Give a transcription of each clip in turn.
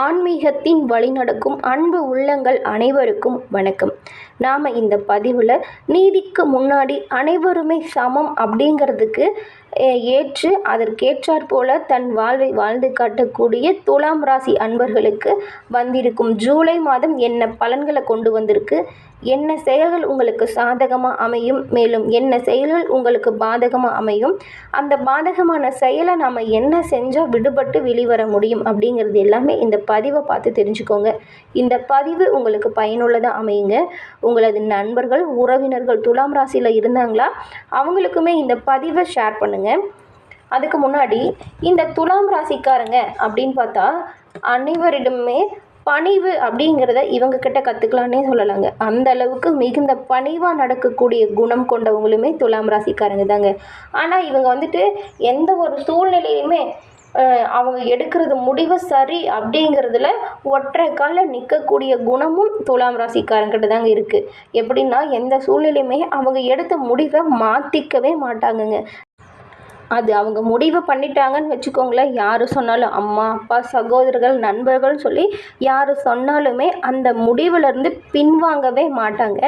ஆன்மீகத்தின் வழிநடக்கும் அன்பு உள்ளங்கள் அனைவருக்கும் வணக்கம். நாம் இந்த பதிவில் நீதிக்கு முன்னாடி அனைவருமே சமம் அப்படிங்கிறதுக்கு ஏற்று அதற்கேற்றாற் போல தன் வாழ்வை வாழ்ந்து காட்டக்கூடிய துலாம் ராசி அன்பர்களுக்கு வந்திருக்கும் ஜூலை மாதம் என்ன பலன்களை கொண்டு வந்திருக்கு? என்ன செயல்கள் உங்களுக்கு சாதகமாக அமையும்? மேலும் என்ன செயல்கள் உங்களுக்கு பாதகமாக அமையும்? அந்த பாதகமான செயலை நாம் என்ன செஞ்சால் விடுபட்டு வெளிவர முடியும் அப்படிங்கிறது எல்லாமே இந்த பதிவை பார்த்து தெரிஞ்சுக்கோங்க. இந்த பதிவு உங்களுக்கு பயனுள்ளதாக அமையுங்க. உங்களது நண்பர்கள் உறவினர்கள் துலாம் ராசியில் இருந்தாங்களா? அவங்களுக்குமே இந்த பதிவை ஷேர் பண்ணுங்கள் அதுக்கு முன்னாடி இந்த துலாம் ராசிக்காரங்க அப்படின்னு பார்த்தா அனைவரிடமே பணிவு அப்படிங்கிறத இவங்க கிட்ட கற்றுக்கலான்னே சொல்லலாங்க. அந்த அளவுக்கு மிகுந்த பணிவாக நடக்கக்கூடிய குணம் கொண்டவங்களுமே துலாம் ராசிக்காரங்க தாங்க. ஆனால் இவங்க வந்துட்டு எந்த ஒரு சூழ்நிலையுமே அவங்க எடுக்கிறது முடிவு சரி அப்படிங்கிறதுல ஒற்றை காலில் நிற்கக்கூடிய குணமும் துலாம் ராசிக்காரங்கிட்ட தாங்க இருக்குது எப்படின்னா எந்த சூழ்நிலையுமே அவங்க எடுத்த முடிவை மாற்றிக்கவே மாட்டாங்கங்க. அது அவங்க முடிவு பண்ணிட்டாங்கன்னு வச்சுக்கோங்களேன். யார் சொன்னாலும் அம்மா அப்பா சகோதரர்கள் நண்பர்கள் சொல்லி யார் சொன்னாலுமே அந்த முடிவுலேருந்து பின்வாங்கவே மாட்டாங்க.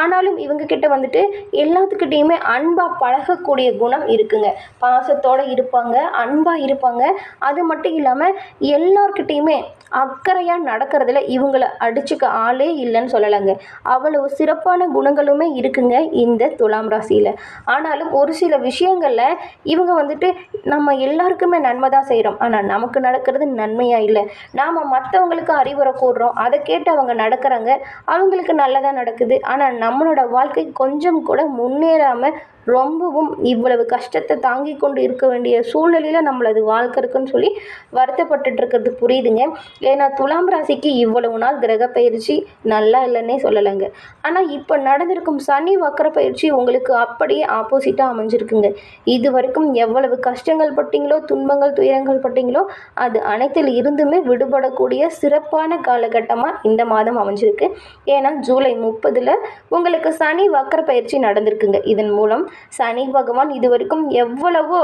ஆனாலும் இவங்கக்கிட்ட வந்துட்டு எல்லாத்துக்கிட்டேயுமே அன்பாக பழகக்கூடிய குணம் இருக்குங்க. பாசத்தோடு இருப்பாங்க அன்பாக இருப்பாங்க. அது மட்டும் இல்லாமல் எல்லார்கிட்டேயுமே அக்கறையாக நடக்கிறதுல இவங்களை அடிச்சுக்க ஆளே இல்லைன்னு சொல்லலாங்க. அவ்வளவு சிறப்பான குணங்களுமே இருக்குங்க இந்த துலாம் ராசியில். ஆனாலும் ஒரு சில விஷயங்களில் இவங்க வந்துட்டு நம்ம எல்லாருக்குமே நன்மை தான் செய்கிறோம் ஆனால் நமக்கு நடக்கிறது நன்மையாக இல்லை. நாம் மற்றவங்களுக்கு அறிவுரை கூடுறோம் அதை கேட்டு அவங்க நடக்கிறாங்க. அவங்களுக்கு நல்லதாக நடக்குது. ஆனால் நம்மளோட வாழ்க்கை கொஞ்சம் கூட முன்னேறாமல் ரொம்பவும் இவ்வளவு கஷ்டத்தை தாங்கி கொண்டு இருக்க வேண்டிய சூழ்நிலையில் நம்மளது வாழ்க்கை இருக்குன்னு சொல்லி வருத்தப்பட்டுட்டு இருக்கிறது புரியுதுங்க. ஏன்னா துலாம் ராசிக்கு இவ்வளவு நாள் கிரக பயிற்சி நல்லா இல்லைன்னே சொல்லலைங்க. ஆனால் இப்போ நடந்திருக்கும் சனி வக்கர பயிற்சி உங்களுக்கு அப்படியே ஆப்போசிட்டாக அமைஞ்சிருக்குங்க. இது வரைக்கும் எவ்வளவு கஷ்டங்கள் பட்டீங்களோ துன்பங்கள் துயரங்கள் பட்டீங்களோ அது அனைத்தில் இருந்துமே விடுபடக்கூடிய சிறப்பான காலகட்டமாக இந்த மாதம் அமைஞ்சிருக்கு. ஏன்னா ஜூலை முப்பதில் உங்களுக்கு சனி வக்கர பயிற்சி நடந்திருக்குங்க. இதன் மூலம் சனி பகவான் இது வரைக்கும் எவ்வளவோ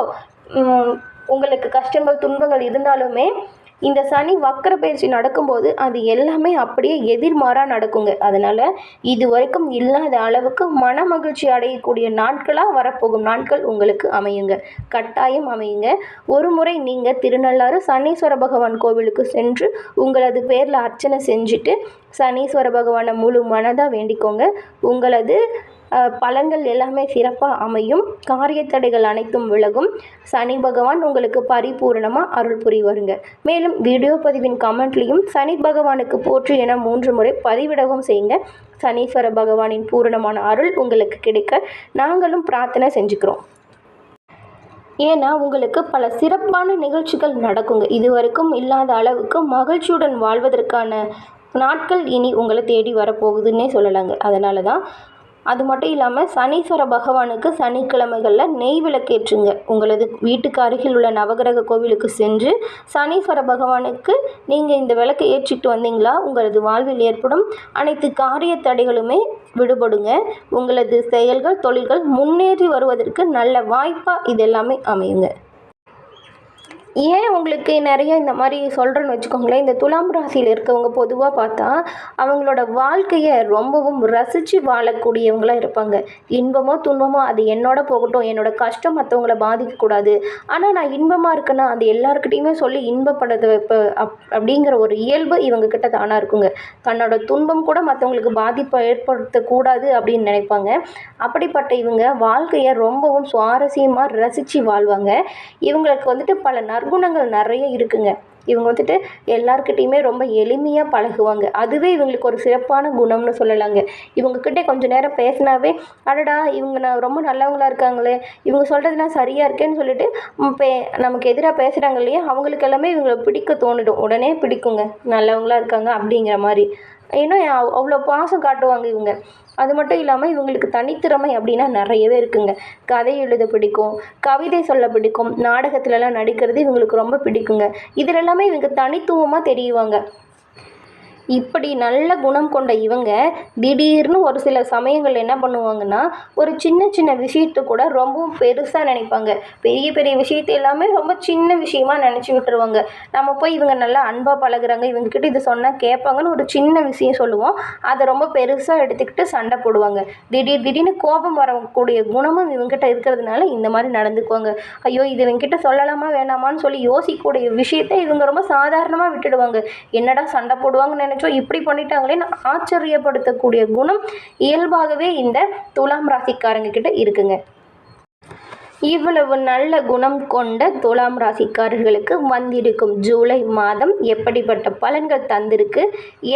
உங்களுக்கு கஷ்டங்கள் துன்பங்கள் இருந்தாலுமே இந்த சனி வக்கர பயிற்சி நடக்கும்போது அது எல்லாமே அப்படியே எதிர்மாறாக நடக்குங்க. அதனால் இது வரைக்கும் இல்லாத அளவுக்கு மன மகிழ்ச்சி அடையக்கூடிய நாட்களாக வரப்போகும் நாட்கள் உங்களுக்கு அமையுங்க. கட்டாயம் அமையுங்க. ஒரு முறை நீங்கள் திருநள்ளாறு சனீஸ்வர பகவான் கோவிலுக்கு சென்று உங்களது பேரில் அர்ச்சனை செஞ்சுட்டு சனீஸ்வர பகவானை முழு மனதாக வேண்டிக்கோங்க. உங்களது பலன்கள் எல்லாமே சிறப்பாக அமையும். காரிய தடைகள் அனைத்தும் விலகும். சனி பகவான் உங்களுக்கு பரிபூரணமாக அருள் புரிவாருங்க. மேலும் வீடியோ பதிவின் கமெண்ட்லேயும் சனி பகவானுக்கு போற்று என மூன்று முறை பதிவிடவும் செய்யுங்க. சனீஸ்வர பகவானின் பூரணமான அருள் உங்களுக்கு கிடைக்க நாங்களும் பிரார்த்தனை செஞ்சுக்கிறோம். ஏன்னா உங்களுக்கு பல சிறப்பான நிகழ்ச்சிகள் நடக்குங்க. இது வரைக்கும் இல்லாத அளவுக்கு மகிழ்ச்சியுடன் வாழ்வதற்கான நாட்கள் இனி உங்களை தேடி வரப்போகுதுன்னே சொல்லலாங்க. அதனால தான் அது மட்டும் இல்லாமல் சனீஸ்வர பகவானுக்கு சனிக்கிழமைகளில் நெய் விளக்கேற்றுங்க. உங்களது வீட்டுக்கு அருகில் உள்ள நவகிரக கோவிலுக்கு சென்று சனீஸ்வர பகவானுக்கு நீங்கள் இந்த விளக்கை ஏற்றிட்டு வந்தீங்களா? உங்களது வாழ்வில் ஏற்படும் அனைத்து காரிய தடைகளுமே விடுபடுங்க. உங்களது செயல்கள் தொழில்கள் முன்னேறி வருவதற்கு நல்ல வாய்ப்பாக இது எல்லாமே அமையுங்க. ஏன் உங்களுக்கு நிறைய இந்த மாதிரி சொல்கிறேன்னு வச்சுக்கோங்களேன் இந்த துலாம் ராசியில் இருக்கவங்க பொதுவாக பார்த்தா அவங்களோட வாழ்க்கையை ரொம்பவும் ரசித்து வாழக்கூடியவங்களாக இருப்பாங்க. இன்பமோ துன்பமோ அது என்னோட போகட்டும் என்னோட கஷ்டம் மற்றவங்கள பாதிக்கக்கூடாது. ஆனால் நான் இன்பமாக இருக்கேன்னா அது எல்லாருக்கிட்டையுமே சொல்லி இன்பப்படுறது வைப்ப அப் அப்படிங்கிற ஒரு இயல்பு இவங்க கிட்ட தானாக இருக்குங்க. தன்னோட துன்பம் கூட மற்றவங்களுக்கு பாதிப்பை ஏற்படுத்தக்கூடாது அப்படின்னு நினைப்பாங்க. அப்படிப்பட்ட இவங்க வாழ்க்கையை ரொம்பவும் சுவாரஸ்யமாக ரசித்து வாழ்வாங்க. இவங்களுக்கு வந்துட்டு பல நற்குணங்கள் நிறைய இருக்குங்க. இவங்க வந்துட்டு எல்லாருக்கிட்டேயுமே ரொம்ப எளிமையாக பழகுவாங்க. அதுவே இவங்களுக்கு ஒரு சிறப்பான குணம்னு சொல்லலாங்க. இவங்கக்கிட்டே கொஞ்சம் நேரம் பேசினாவே அடடா இவங்க நான் ரொம்ப நல்லவங்களா இருக்காங்களே இவங்க சொல்கிறதுலாம் சரியாக இருக்கேன்னு சொல்லிட்டு பே நமக்கு எதிராக பேசுகிறாங்க இல்லையா அவங்களுக்கு எல்லாமே இவங்களை பிடிக்க தோணிடும். உடனே பிடிக்குங்க. நல்லவங்களா இருக்காங்க அப்படிங்கிற மாதிரி. ஏன்னா அவ்- அவ்வளோ பாசம் காட்டுவாங்க இவங்க. அது மட்டும் இல்லாமல் இவங்களுக்கு தனித்திறமை அப்படின்னா நிறையவே இருக்குங்க. கதை எழுத பிடிக்கும் கவிதை சொல்ல பிடிக்கும் நாடகத்துலலாம் நடிக்கிறது இவங்களுக்கு ரொம்ப பிடிக்குங்க. இதிலெல்லாமே இவங்க தனித்துவமாக தெரியுவாங்க. இப்படி நல்ல குணம் கொண்ட இவங்க திடீர்னு ஒரு சில சமயங்கள் என்ன பண்ணுவாங்கன்னா ஒரு சின்ன சின்ன விஷயத்தை கூட ரொம்பவும் பெருசாக நினைப்பாங்க. பெரிய பெரிய விஷயத்தை எல்லாமே ரொம்ப சின்ன விஷயமா நினச்சி விட்டுருவாங்க. நம்ம போய் இவங்க நல்லா அன்பாக பழகுறாங்க இவங்கக்கிட்ட இது சொன்னால் கேட்பாங்கன்னு ஒரு சின்ன விஷயம் சொல்லுவோம். அதை ரொம்ப பெருசாக எடுத்துக்கிட்டு சண்டை போடுவாங்க. திடீர் திடீர்னு கோபம் வரக்கூடிய குணமும் இவங்ககிட்ட இருக்கிறதுனால இந்த மாதிரி நடந்துக்குவாங்க. ஐயோ இது இவங்ககிட்ட சொல்லலாமா வேணாமான்னு சொல்லி யோசிக்கக்கூடிய விஷயத்தை இவங்க ரொம்ப சாதாரணமாக விட்டுடுவாங்க. என்னடா சண்டை போடுவாங்கன்னு நினச்சோம் இப்படி பண்ணிட்டாங்களேன்னு ஆச்சரியப்படுத்தக்கூடிய குணம் இயல்பாகவே இந்த துலாம் ராசிக்காரங்க கிட்ட இருக்குங்க. இவ்வளவு நல்ல குணம் கொண்ட துலாம் ராசிக்காரர்களுக்கு வந்திருக்கும் ஜூலை மாதம் எப்படிப்பட்ட பலன்கள் தந்திருக்கு?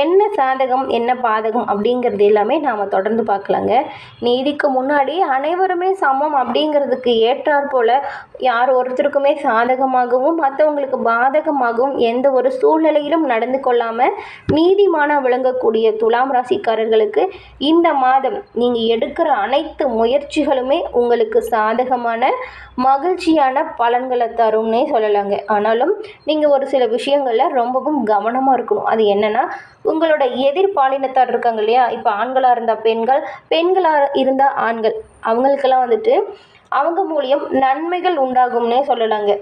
என்ன சாதகம் என்ன பாதகம் அப்படிங்கிறது எல்லாமே நாம் தொடர்ந்து பார்க்கலாங்க. நீதிக்கு முன்னாடி அனைவருமே சமம் அப்படிங்கிறதுக்கு ஏற்றாற் போல் யார் ஒருத்தருக்குமே சாதகமாகவும் மற்றவங்களுக்கு பாதகமாகவும் எந்த ஒரு சூழ்நிலையிலும் நடந்து கொள்ளாமல் நீதிமான விளங்கக்கூடிய துலாம் ராசிக்காரர்களுக்கு இந்த மாதம் நீங்கள் எடுக்கிற அனைத்து முயற்சிகளுமே உங்களுக்கு சாதகமான மகிழ்ச்சியான பலன்களை தரும்னே சொல்லலாங்க. ஆனாலும் நீங்கள் ஒரு சில விஷயங்களில் ரொம்பவும் கவனமாக இருக்கணும். அது என்னென்னா உங்களோட எதிர்பாலினத்தார் இருக்காங்க இல்லையா? இப்போ ஆண்களாக இருந்தால் பெண்கள் பெண்களாக இருந்தால் ஆண்கள். அவங்களுக்கெல்லாம் வந்துட்டு அவங்க மூலியம் நன்மைகள் உண்டாகும்னே சொல்லலாங்க.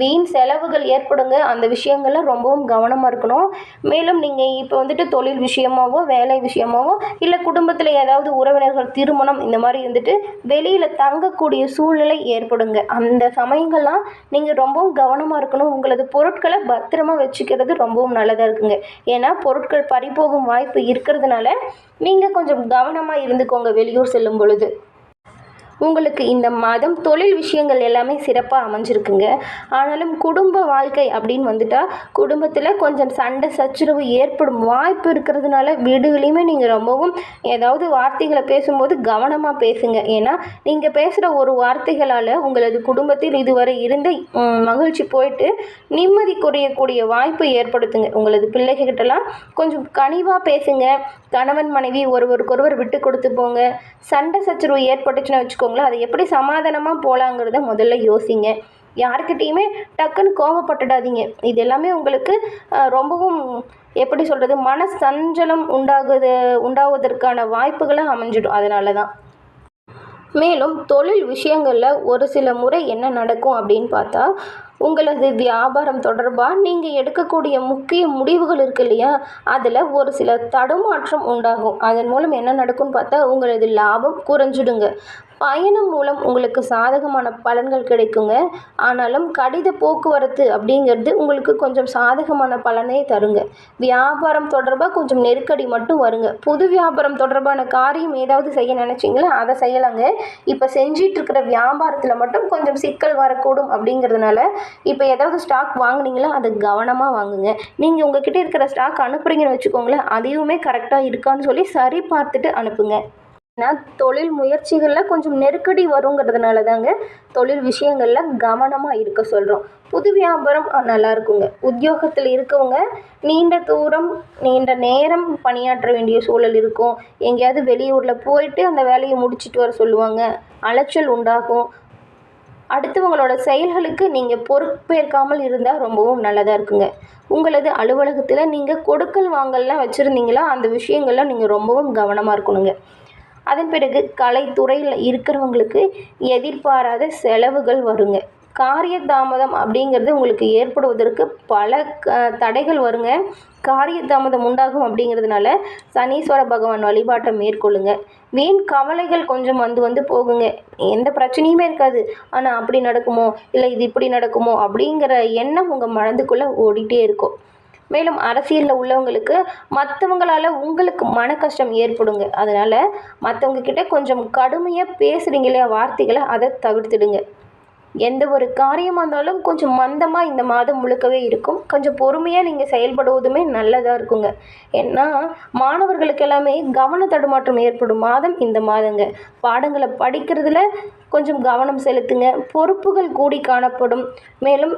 வீண் செலவுகள் ஏற்படுங்க. அந்த விஷயங்கள்ல ரொம்பவும் கவனமாக இருக்கணும். மேலும் நீங்கள் இப்போ வந்துட்டு தொழில் விஷயமாவோ வேலை விஷயமாவோ இல்லை குடும்பத்தில் ஏதாவது உறவினர்கள் திருமணம் இந்த மாதிரி வந்துட்டு வெளியில் தங்கக்கூடிய சூழ்நிலை ஏற்படுங்க. அந்த சமயங்கள்லாம் நீங்கள் ரொம்பவும் கவனமாக இருக்கணும். உங்களது பொருட்களை பத்திரமா வச்சுக்கிறது ரொம்பவும் நல்லதாக இருக்குங்க. ஏன்னா பொருட்கள் பறிபோகும் வாய்ப்பு இருக்கிறதுனால நீங்கள் கொஞ்சம் கவனமாக இருந்துக்கோங்க வெளியூர் செல்லும் பொழுது. உங்களுக்கு இந்த மாதம் தொழில் விஷயங்கள் எல்லாமே சிறப்பாக அமைஞ்சிருக்குங்க. ஆனாலும் குடும்ப வாழ்க்கை அப்படின்னு வந்துட்டால் குடும்பத்தில் கொஞ்சம் சண்டை சச்சுரவு ஏற்படும் வாய்ப்பு இருக்கிறதுனால வீடுகளையுமே நீங்கள் ரொம்பவும் ஏதாவது வார்த்தைகளை பேசும்போது கவனமாக பேசுங்க. ஏன்னா நீங்கள் பேசுகிற ஒரு வார்த்தைகளால் உங்களது குடும்பத்தில் இதுவரை இருந்த மகிழ்ச்சி போயிட்டு நிம்மதி குறையக்கூடிய வாய்ப்பு ஏற்படுத்துங்க. உங்களது பிள்ளைகிட்டலாம் கொஞ்சம் கனிவாக பேசுங்க. கணவன் மனைவி ஒருவருக்கொருவர் விட்டு கொடுத்து போங்க. சண்டை சச்சுரவு ஏற்பட்டுச்சுன்னு வச்சுக்கோங்களேன். அதை எப்படி சமாதானமாக போகலாங்கிறத முதல்ல யோசிங்க. யாருக்கிட்டேயுமே டக்குன்னு கோவப்பட்டுடாதீங்க. இது எல்லாமே உங்களுக்கு ரொம்பவும் எப்படி சொல்கிறது மன சஞ்சலம் உண்டாகுது உண்டாவதற்கான வாய்ப்புகளை அமைஞ்சிடும். அதனால தான் மேலும் தொழில் விஷயங்களில் ஒரு சில முறை என்ன நடக்கும் அப்படின்னு பார்த்தா உங்களது வியாபாரம் தொடர்பாக நீங்கள் எடுக்கக்கூடிய முக்கிய முடிவுகள் இருக்கு இல்லையா? அதில் ஒரு சில தடுமாற்றம் உண்டாகும். அதன் மூலம் என்ன நடக்கும்னு பார்த்தா உங்களது லாபம் குறைஞ்சிடுங்க. பயணம் மூலம் உங்களுக்கு சாதகமான பலன்கள் கிடைக்குங்க. ஆனாலும் கடித போக்குவரத்து அப்படிங்கிறது உங்களுக்கு கொஞ்சம் சாதகமான பலனே தருங்க. வியாபாரம் தொடர்பாக கொஞ்சம் நெருக்கடி மட்டும் வருங்க. புது வியாபாரம் தொடர்பான காரியம் ஏதாவது செய்ய நினச்சிங்களா? அதை செய்யலாங்க. இப்போ செஞ்சிட்டு இருக்கிற வியாபாரத்தில் மட்டும் கொஞ்சம் சிக்கல் வரக்கூடும் அப்படிங்கிறதுனால இப்போ ஏதாவது ஸ்டாக் வாங்கினீங்களா? அதை கவனமாக வாங்குங்க. நீங்கள் உங்ககிட்ட இருக்கிற ஸ்டாக் அனுப்புறீங்கன்னு வச்சுக்கோங்களேன் அதையுமே கரெக்டாக இருக்கான்னு சொல்லி சரி பார்த்துட்டு அனுப்புங்க. ஏன்னா தொழில் முயற்சிகளில் கொஞ்சம் நெருக்கடி வருங்கிறதுனால தாங்க தொழில் விஷயங்களில் கவனமாக இருக்க சொல்கிறோம் புது வியாபாரம் நல்லா இருக்குங்க. உத்தியோகத்தில் இருக்கவங்க நீண்ட தூரம் நீண்ட நேரம் பணியாற்ற வேண்டிய சூழல் இருக்கும். எங்கேயாவது வெளியூரில் போயிட்டு அந்த வேலையை முடிச்சிட்டு வர சொல்லுவாங்க. அலைச்சல் உண்டாகும். அடுத்தவங்களோட செயல்களுக்கு நீங்கள் பொறுப்பேற்காமல் இருந்தால் ரொம்பவும் நல்லதாக இருக்குங்க. உங்களது அலுவலகத்தில் நீங்கள் கொடுக்கல் வாங்கல்லாம் வச்சுருந்தீங்களா? அந்த விஷயங்கள்லாம் நீங்கள் ரொம்பவும் கவனமாக இருக்கணுங்க. அதன் பிறகு கலைத்துறையில் இருக்கிறவங்களுக்கு எதிர்பாராத செலவுகள் வருங்க. காரிய தாமதம் அப்படிங்கிறது உங்களுக்கு ஏற்படுவதற்கு பல க- தடைகள் வருங்க. காரிய தாமதம் உண்டாகும் அப்படிங்கிறதுனால சனீஸ்வர பகவான் வழிபாட்டை மேற்கொள்ளுங்க. வீண் கவலைகள் கொஞ்சம் வந்து வந்து போகுங்க. எந்த பிரச்சனையுமே இருக்காது. ஆனால் அப்படி நடக்குமோ? இல்லை இது இப்படி நடக்குமோ? அப்படிங்கிற எண்ணம் உங்கள் மனதுக்குள்ளே ஓடிட்டே இருக்கும். மேலும் அரசியலில் உள்ளவங்களுக்கு மற்றவங்களால் உங்களுக்கு மன கஷ்டம் ஏற்படுங்க. அதனால் மற்றவங்க கிட்ட கொஞ்சம் கடுமையாக பேசுகிறீங்க இல்லையா வார்த்தைகளை அதை தவிர்த்துடுங்க. எந்த ஒரு காரியமாக இருந்தாலும் கொஞ்சம் மந்தமாக இந்த மாதம் முழுக்கவே இருக்கும். கொஞ்சம் பொறுமையாக நீங்கள் செயல்படுவதுமே நல்லதாக இருக்குங்க. ஏன்னா மாணவர்களுக்கு எல்லாமே கவன தடுமாற்றம் ஏற்படும் மாதம் இந்த மாதங்க. பாடங்களை படிக்கிறதுல கொஞ்சம் கவனம் செலுத்துங்க. பொறுப்புகள் கூடி காணப்படும். மேலும்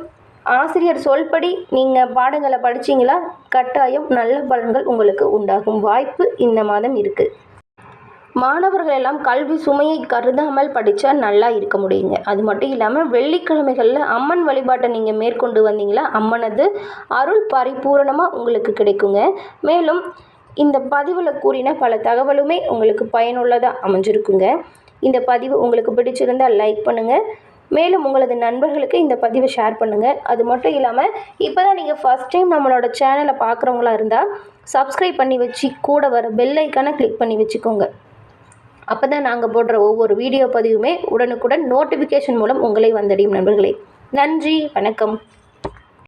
ஆசிரியர் சொல்படி நீங்கள் பாடங்களை படிச்சீங்களா? கட்டாயம் நல்ல பலன்கள் உங்களுக்கு உண்டாகும் வாய்ப்பு இந்த மாதம் இருக்குது மாணவர்கள் எல்லாம் கல்வி சுமையை கருதாமல் படித்தா நல்லா இருக்க முடியுங்க. அது மட்டும் இல்லாமல் வெள்ளிக்கிழமைகளில் அம்மன் வழிபாட்டை நீங்கள் மேற்கொண்டு வந்தீங்களா? அம்மனது அருள் பரிபூரணமாக உங்களுக்கு கிடைக்குங்க. மேலும் இந்த பதிவில் கூறின பல தகவலுமே உங்களுக்கு பயனுள்ளதாக அமைஞ்சிருக்குங்க. இந்த பதிவு உங்களுக்கு பிடிச்சிருந்தால் லைக் பண்ணுங்கள் மேலும் உங்களது நண்பர்களுக்கு இந்த பதிவை ஷேர் பண்ணுங்கள் அது மட்டும் இல்லாமல் இப்போ தான் நீங்கள் ஃபஸ்ட் டைம் நம்மளோட சேனலை பார்க்குறவங்களா இருந்தால் சப்ஸ்கிரைப் பண்ணி வச்சு கூட வர பெல் ஐக்கானை கிளிக் பண்ணி வச்சுக்கோங்க. அப்போ தான் நாங்கள் போடுற ஒவ்வொரு வீடியோ பதிவுமே உடனுக்குடன் நோட்டிஃபிகேஷன் மூலம் உங்களை வந்தடையும் நண்பர்களே. நன்றி வணக்கம்.